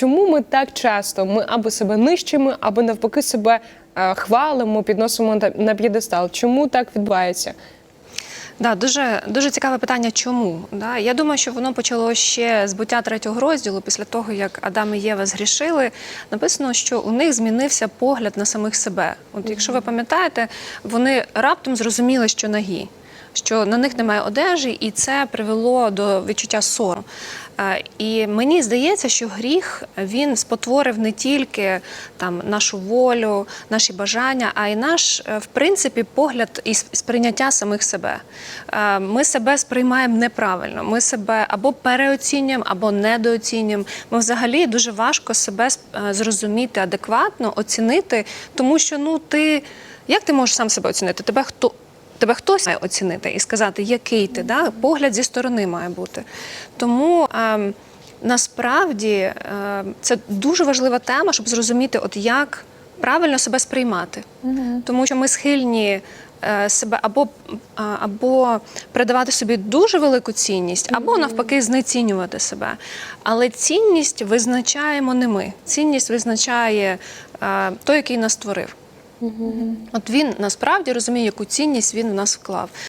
чому ми так часто ми або себе нищимо, або навпаки себе е, хвалимо, підносимо на- на п'єдестал? Чому так відбувається? Да, дуже, дуже цікаве питання, чому. Да? Я думаю, що воно почало ще з буття третього розділу, після того, як Адам і Єва згрішили. Написано, що у них змінився погляд на самих себе. От якщо ви пам'ятаєте, вони раптом зрозуміли, що нагі. Що на них немає одежі, і це привело до відчуття сорому. Е, І мені здається, що гріх він спотворив не тільки там нашу волю, наші бажання, а й наш, е, в принципі, погляд і сприйняття самих себе. Е, Ми себе сприймаємо неправильно. Ми себе або переоцінюємо, або недооцінюємо. Ми взагалі дуже важко себе зрозуміти адекватно, оцінити, тому що ну ти як ти можеш сам себе оцінити? Тебе хто? Тебе хтось має оцінити і сказати, який ти, да? погляд зі сторони має бути. Тому ем, насправді е, це дуже важлива тема, щоб зрозуміти, от як правильно себе сприймати. Тому що ми схильні е, себе або, або придавати собі дуже велику цінність, або навпаки знецінювати себе. Але цінність визначаємо не ми. Цінність визначає е, той, який нас створив. От він насправді розуміє, яку цінність він в нас вклав.